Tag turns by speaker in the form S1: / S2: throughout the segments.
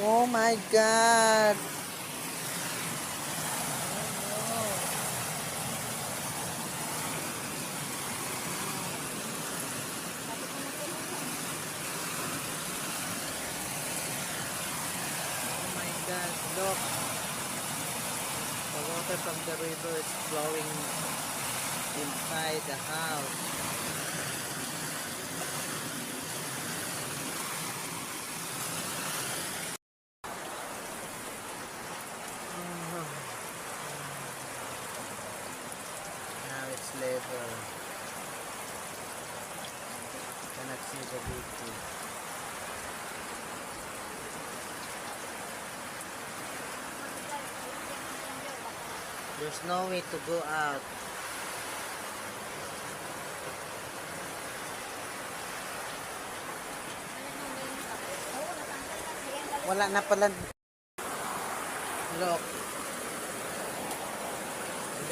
S1: Oh my God! Oh my God, look! The water from the river is flowing inside the house. Level. Cannot see the beauty. There's no way to go out. Wala na pala. Look.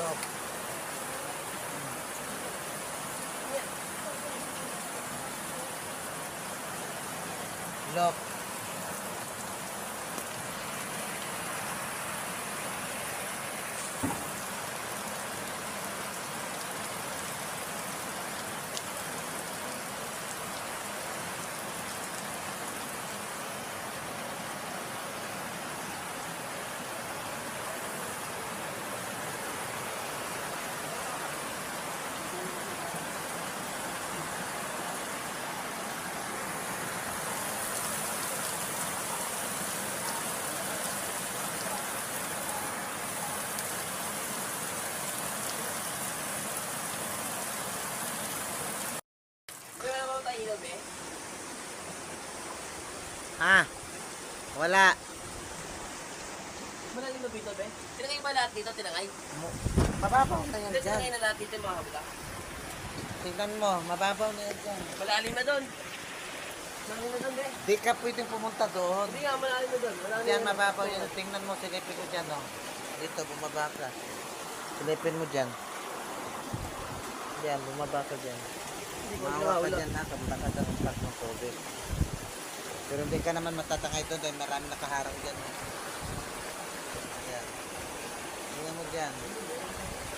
S1: Look. Look.
S2: Kaya
S1: Ha? Wala.
S2: Malalim na dito, be. Tinangay ba lahat dito? Tinangay?
S1: Mababaw na yan dyan.
S2: tinangay na lahat dito mga kabila.
S1: Tingnan mo, mababaw na yan dyan.
S2: Malalim na doon. Malalim na doon, be.
S1: Di ka pwedeng pumunta doon.
S2: Hindi nga, malalim na doon. Malalim
S1: Yan,
S2: na
S1: mababaw yan. Tingnan mo, silipin ko dyan, oh. Dito, bumaba ka. Silipin mo dyan. Yan, bumaba ka dyan. Mawa ka dyan, ha. Kabila ka dyan, ang ng tubig. Pero hindi ka naman matatangay doon dahil marami nakaharang dyan. oh. Yan. Tingnan mo dyan.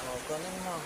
S1: O, kunin mo.